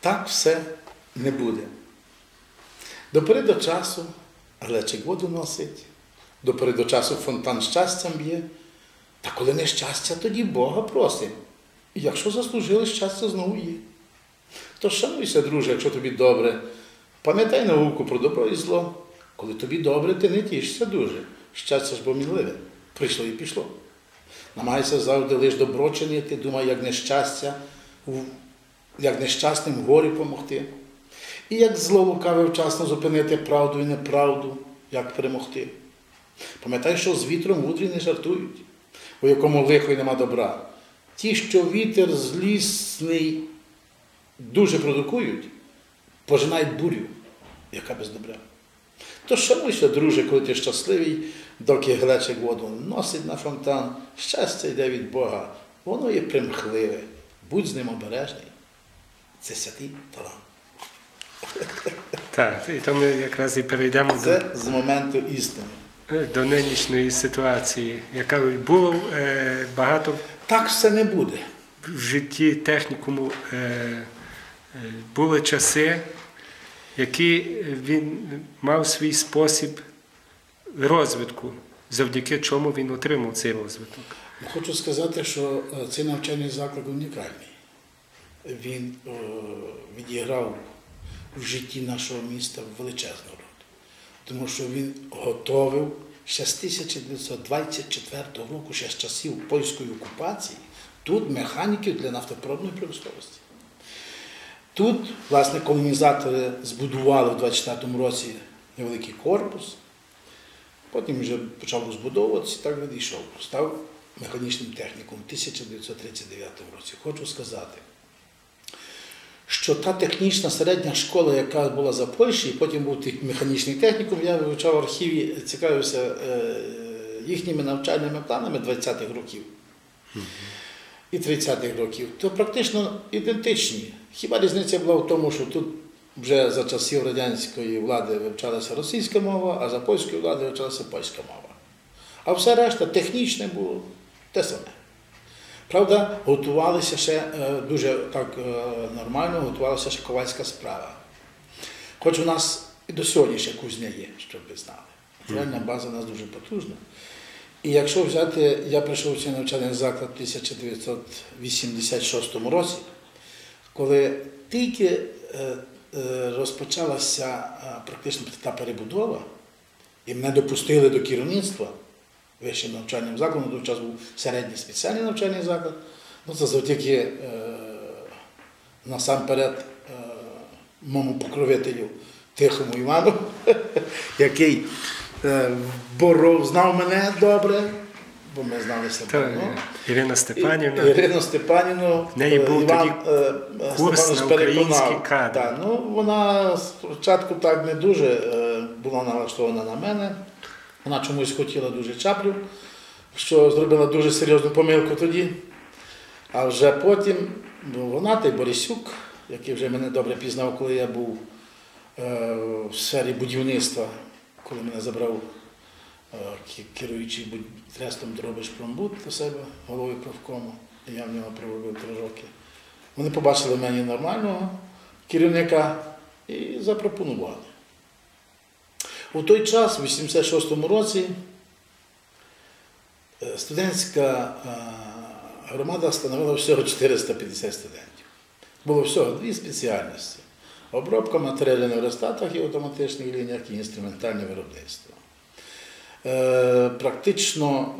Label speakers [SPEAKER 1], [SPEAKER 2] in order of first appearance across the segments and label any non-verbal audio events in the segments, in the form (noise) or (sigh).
[SPEAKER 1] Так все не буде. До часу глечик воду носить, до часу фонтан щастям б'є. Та коли не щастя, тоді Бога просимо. І якщо заслужили, щастя знову є. То шануйся, друже, якщо тобі добре. Пам'ятай науку про добро і зло. Коли тобі добре, ти не тішся дуже. Щастя ж бо мінливе. Прийшло і пішло. Намагайся завжди лише добро чинити, думай, як нещастя, як нещасним горі помогти. І як зло лукаве вчасно зупинити правду і неправду, як перемогти. Пам'ятай, що з вітром мудрі не жартують, у якому лихо й нема добра. Ті, що вітер злісний дуже продукують, пожинають бурю, яка без добра. То шануйся, друже, коли ти щасливий, доки глечик воду носить на фонтан, щастя йде від Бога, воно є примхливе, будь з ним обережний. Це святий талант.
[SPEAKER 2] Так, і то ми якраз і перейдемо до,
[SPEAKER 1] з моменту істини.
[SPEAKER 2] до нинішньої ситуації, яка було е, багато
[SPEAKER 1] Так все не буде.
[SPEAKER 2] в житті технікуму е, е, були часи, які він мав свій спосіб розвитку, завдяки чому він отримав цей розвиток.
[SPEAKER 1] Хочу сказати, що е, цей навчальний заклад унікальний. Він е, відіграв в житті нашого міста величезну роль, тому що він готовив ще з 1924 року, ще з часів польської окупації, тут механіків для нафтопробної промисловості. Тут, власне, колонізатори збудували в 24-му році невеликий корпус, Потім вже почав розбудовуватися, так відійшов. Став механічним техніком у 1939 році. Хочу сказати, що та технічна середня школа, яка була за Польщі, потім був механічний технікум, я вивчав в архіві, цікавився е, їхніми навчальними планами 20-х років і 30-х років, то практично ідентичні. Хіба різниця була в тому, що тут вже за часів радянської влади вивчалася російська мова, а за польської влади вивчалася польська мова. А все решта технічне було те саме. Правда, готувалися ще е, дуже так е, нормально, готувалася ще ковальська справа. Хоч у нас і до сьогодні ще кузня є, щоб ви знали. Матеріальна база у нас дуже потужна. І якщо взяти, я прийшов в цей навчальний заклад в 1986 році, коли тільки е, розпочалася практично та перебудова, і мене допустили до керівництва вищим навчальним закладом, той час був середній спеціальний навчальний заклад, ну це завдяки е, насамперед е, моєму покровителю Тихому Івану, який е, боров, знав мене добре, бо ми зналися
[SPEAKER 2] Та,
[SPEAKER 1] давно.
[SPEAKER 2] Ірина Степанівна.
[SPEAKER 1] І- Ірину Степанівну
[SPEAKER 2] В неї був
[SPEAKER 1] Іван
[SPEAKER 2] тоді курс на українські кадри.
[SPEAKER 1] Так, ну, вона спочатку так не дуже була налаштована на мене. Вона чомусь хотіла дуже чаплю, що зробила дуже серйозну помилку тоді. А вже потім ну, вона та й Борисюк, який вже мене добре пізнав, коли я був е, в сфері будівництва, коли мене забрав е, керуючий трестом Дробиш-Промбуд до себе, головою профкому, і я в нього проробив три роки. Вони побачили в мені нормального керівника і запропонували. У той час, в 86-му році, е, студентська е, громада становила всього 450 студентів. Було всього дві спеціальності: обробка матеріалів на верстатах і автоматичних лініях і інструментальне виробництво. Е, Практично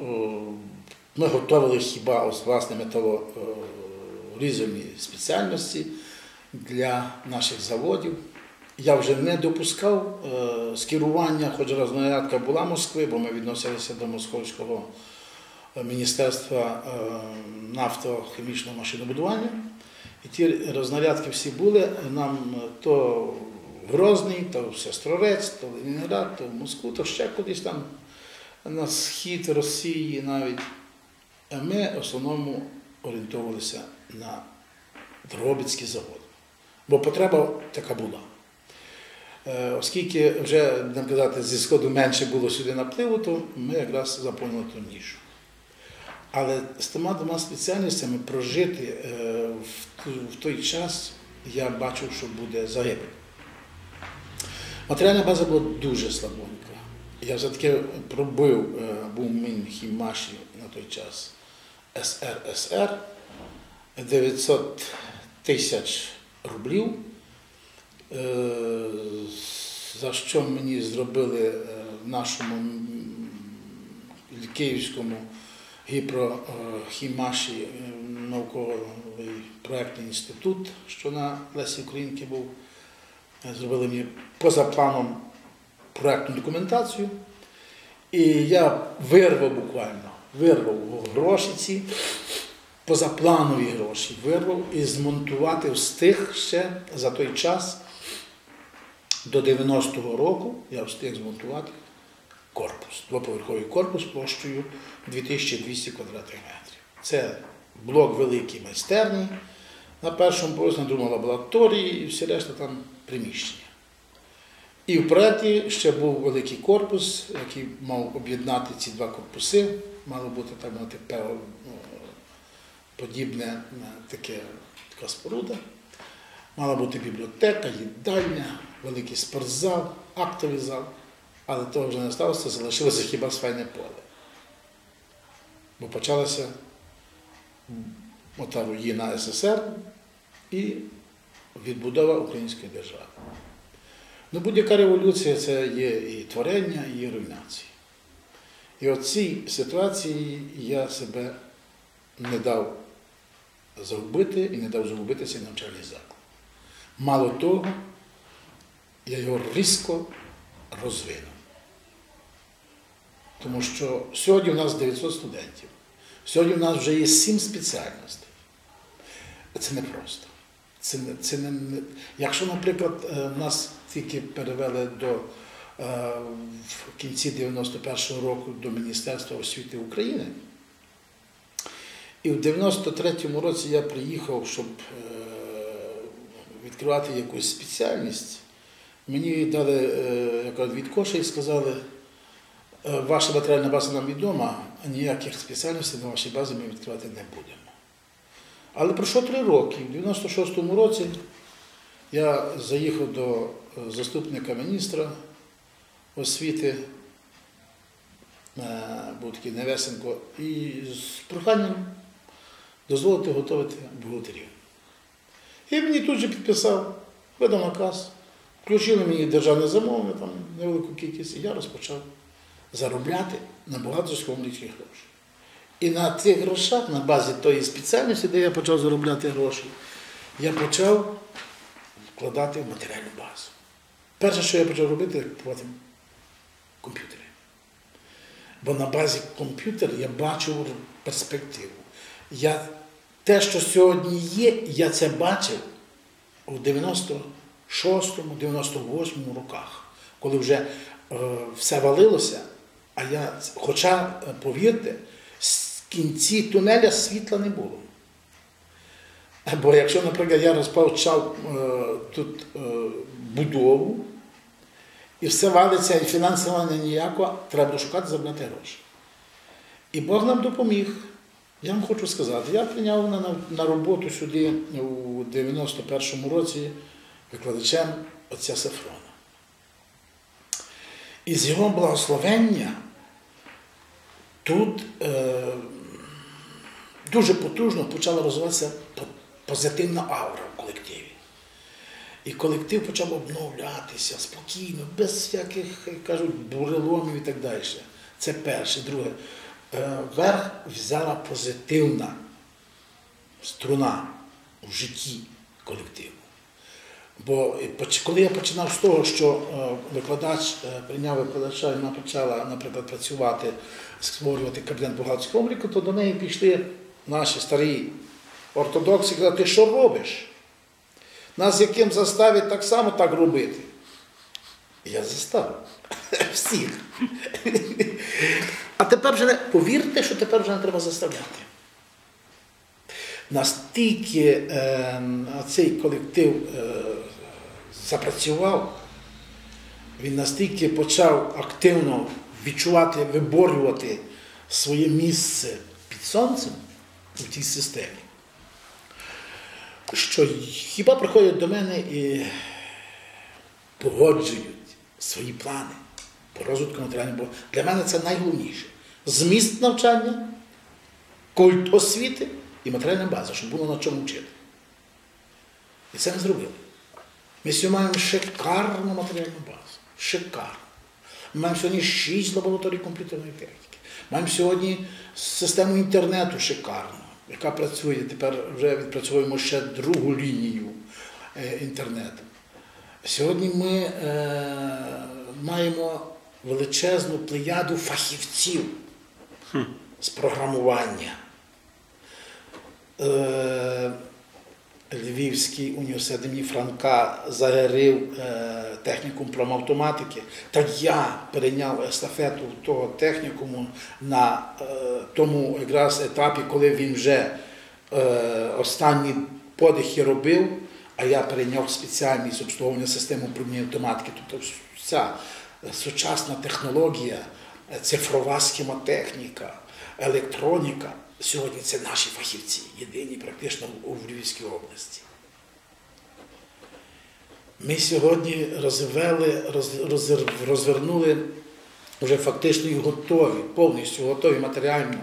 [SPEAKER 1] ми готували хіба ось власне металорізальні спеціальності для наших заводів. Я вже не допускав е, скерування, хоч рознарядка була Москви, бо ми відносилися до Московського міністерства е, нафтохімічного машинобудування. І ті рознарядки всі були нам то в Грозний, то в Сестрорець, то в Ленінград, то в Москву, то ще кудись там на схід Росії навіть. А ми в основному орієнтовувалися на Дрогобицький завод. Бо потреба така була. Е, Оскільки вже, будемо казати, зі сходу менше було сюди напливу, то ми якраз заповнили ту нішу. Але з тими двома спеціальностями прожити е, в, той час я бачив, що буде загибель. Матеріальна база була дуже слабонька. Я все-таки пробив, е, був Мінхімаші на той час СРСР 900 тисяч рублів, за що мені зробили е, в нашому Київському гіпрохімаші е, науковий проєктний інститут, що на Лесі Українки був. Е, Зробили мені поза планом проєктну документацію. І я вирвав буквально, вирвав гроші ці, позапланові гроші вирвав і змонтувати встиг ще за той час до 90-го року я встиг змонтувати корпус, двоповерховий корпус площею 2200 квадратних метрів. Це блок великий майстерні на першому поверсі, на другому лабораторії і всі решта там приміщення. І в проєкті ще був великий корпус, який мав об'єднати ці два корпуси. Мало бути так мовити ну, подібне таке, така споруда. Мала бути бібліотека, їдальня, великий спортзал, актовий зал. Але того вже не сталося, залишилося хіба свайне поле. Бо почалася ота руїна СССР і відбудова української держави. Ну, будь-яка революція це є і творення, і руйнація. І от цій ситуації я себе не дав загубити і не дав загубити цей навчальний заклад. Мало того, я його різко розвинув. Тому що сьогодні у нас 900 студентів, сьогодні у нас вже є 7 спеціальностей. Це не просто. Це, це не- Якщо, наприклад, е, нас тільки перевели до е, в кінці 91-го року до Міністерства освіти України, і в 93-му році я приїхав, щоб е, відкривати якусь спеціальність. Мені дали е, якраз від коша і сказали, «Е, ваша матеріальна база нам відома, ніяких спеціальностей на вашій базі ми відкривати не будемо. Але пройшло три роки. В 96-му році я заїхав до е, заступника міністра освіти, був такий Невесенко, і з проханням дозволити готувати бухгалтерів. І мені тут же підписав, видав наказ, включили мені державне замовлення, там невелику кількість, і я розпочав заробляти набагато скромніші гроші. І на цих грошах, на базі тої спеціальності, де я почав заробляти гроші, я почав вкладати в матеріальну базу. Перше, що я почав робити, купувати комп'ютери. Бо на базі комп'ютера я бачив перспективу. Я, те, що сьогодні є, я це бачив у 96-му, 98-му роках, коли вже е, все валилося, а я, хоча, е, повірте, з кінці тунеля світла не було. Бо якщо, наприклад, я розпочав е, тут е, будову, і все валиться, і фінансування ніякого, треба шукати заробляти гроші. І Бог нам допоміг. Я вам хочу сказати, я прийняв на, на роботу сюди у 91-му році викладачем отця Сафрона. І з його благословення тут е, дуже потужно почала розвиватися позитивна аура в колективі. І колектив почав обновлятися спокійно, без всяких, як кажуть, буреломів і так далі. Це перше. Друге, е, верх взяла позитивна струна в житті колективу. Бо е, коли я починав з того, що е, викладач е, прийняв викладача, і вона почала, наприклад, працювати, створювати кабінет бухгалтерського обліку, то до неї пішли наші старі ортодокси і казали, ти що робиш? Нас яким заставить так само так робити? Я заставив (laughs) всіх. (laughs) А тепер вже не повірте, що тепер вже не треба заставляти. Настільки е, цей колектив е, запрацював, він настільки почав активно відчувати, виборювати своє місце під сонцем у тій системі, що хіба приходять до мене і погоджують свої плани по розвитку матеріального, бо для мене це найголовніше. Зміст навчання, культ освіти і матеріальна база, щоб було на чому вчити. І це ми зробили. Ми сьогодні маємо шикарну матеріальну базу. Шикарну. Ми маємо сьогодні шість лабораторій комп'ютерної техніки. Маємо сьогодні систему інтернету шикарну, яка працює. Тепер вже відпрацьовуємо ще другу лінію інтернету. Сьогодні ми е, маємо величезну плеяду фахівців з програмування. Е, Львівський університет імені Франка загорів е, технікум промавтоматики, так я перейняв естафету того технікуму на е, тому якраз етапі, коли він вже останні подихи робив, а я перейняв спеціальність обслуговування системи управління автоматики. Тобто вся сучасна технологія, цифрова схемотехніка, електроніка. Сьогодні це наші фахівці, єдині практично у Львівській області. Ми сьогодні розвели, роз, роз- розвернули вже фактично і готові, повністю готові матеріально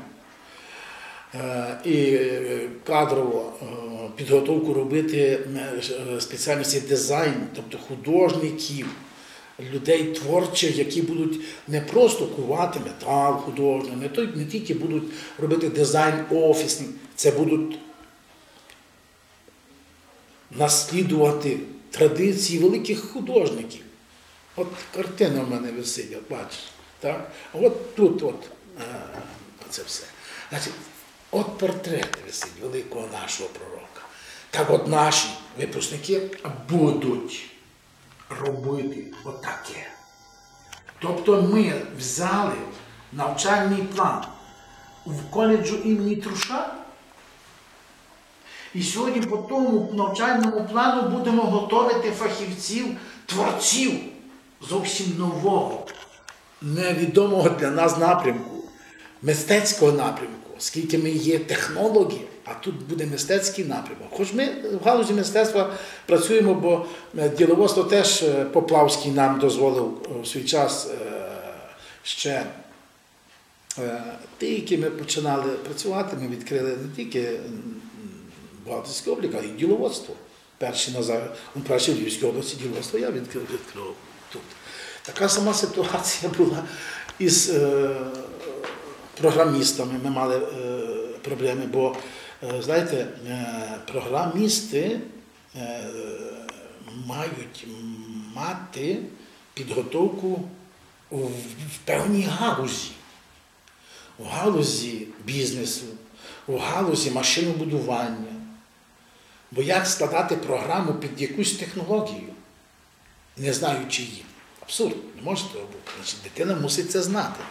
[SPEAKER 1] е, і е, кадрово е, підготовку робити спеціальності дизайн, тобто художників, людей творчих, які будуть не просто кувати метал художньо, не, той- не тільки будуть робити дизайн офісний, це будуть наслідувати традиції великих художників. От картина в мене висить, от бачиш. Так? А от тут от, е, це все. Значить, от портрет висить великого нашого пророка. Так от наші випускники будуть робити отаке. Тобто ми взяли навчальний план в коледжу імені Труша. І сьогодні по тому навчальному плану будемо готувати фахівців, творців зовсім нового, невідомого для нас напрямку, мистецького напрямку, оскільки ми є технологи, а тут буде мистецький напрямок. Хоч ми в галузі мистецтва працюємо, бо е, діловодство теж е, Поплавський нам дозволив е, в свій час е, ще. Е, Тільки ми починали працювати, ми відкрили не тільки бухгалтерський облік, а й діловодство. Перші на перші в Львівській області діловодство я відкрив, відкрив тут. Така сама ситуація була із е, програмістами. Ми мали е, проблеми, бо, е, знаєте, е, програмісти е, мають мати підготовку в, певній галузі в галузі бізнесу, в галузі машинобудування. Бо як складати програму під якусь технологію, не знаючи її? Абсурд, не може того бути. Значить, дитина мусить це знати.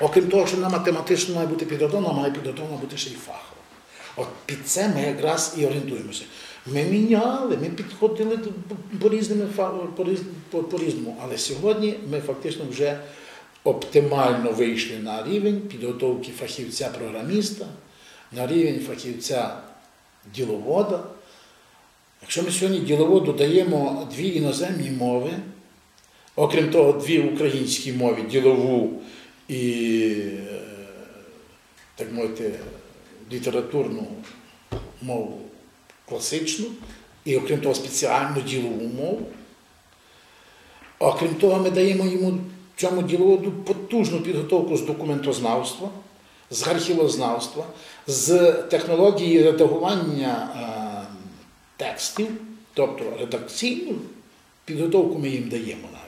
[SPEAKER 1] Окрім того, що вона математично має бути підготовлена, має підготовлена бути ще й фахово. От під це ми якраз і орієнтуємося. Ми міняли, ми підходили по різними фа- по різ- по- по-різному. Але сьогодні ми фактично вже оптимально вийшли на рівень підготовки фахівця-програміста, на рівень фахівця діловода. Якщо ми сьогодні діловоду даємо дві іноземні мови, окрім того, дві українські мови, ділову і, е, так мовити, літературну мову класичну, і окрім того, спеціальну ділову мову. Окрім того, ми даємо йому цьому діловоду потужну підготовку з документознавства, з архівознавства, з технології редагування е, текстів, тобто редакційну підготовку ми їм даємо навіть.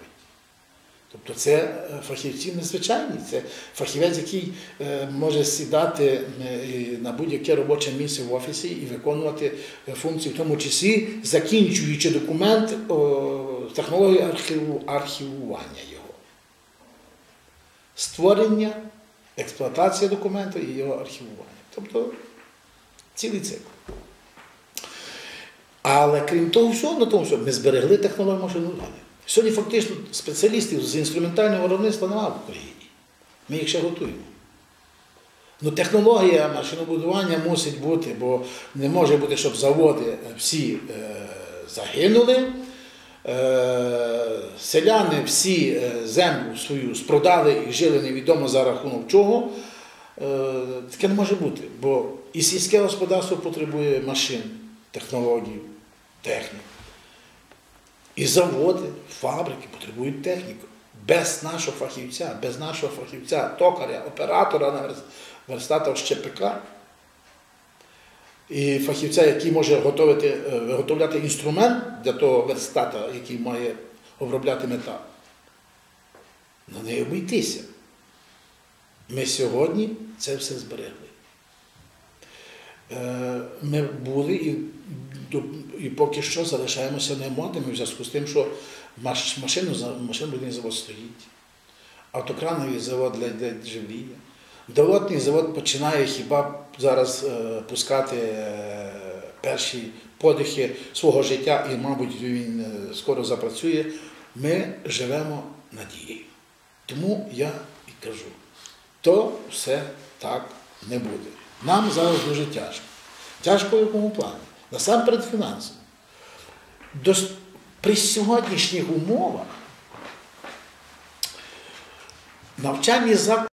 [SPEAKER 1] Тобто це е, фахівці незвичайні, це фахівець, який е, може сідати е, на будь-яке робоче місце в офісі і виконувати функції, в тому числі закінчуючи документ технології архіву, архівування його. Створення, експлуатація документу і його архівування. Тобто цілий цикл. Але крім того всього, на тому всьому, ми зберегли технологію машинобудування. Сьогодні фактично спеціалістів з інструментального виробництва немає в Україні. Ми їх ще готуємо. Ну, технологія машинобудування мусить бути, бо не може бути, щоб заводи всі е, загинули. Е, селяни всі е, землю свою спродали і жили невідомо за рахунок чого. Е, таке не може бути, бо і сільське господарство потребує машин, технологій, техніки. І заводи, фабрики потребують техніку. Без нашого фахівця, без нашого фахівця, токаря, оператора на верс- верстатах ЩПК і фахівця, який може готовити, е, виготовляти інструмент для того верстата, який має обробляти метал. На неї обійтися. Ми сьогодні це все зберегли. Е, Ми були і, і поки що залишаємося немодними в зв'язку з тим, що маш, машину, машинобудівний завод стоїть, автокрановий завод для, для. Доводний завод починає хіба зараз е, пускати е, перші подихи свого життя, і, мабуть, він е, скоро запрацює. Ми живемо надією. Тому я і кажу, то все так не буде. Нам зараз дуже тяжко. Тяжко в якому плані? Насамперед фінансово. До, При сьогоднішніх умовах навчальні заклади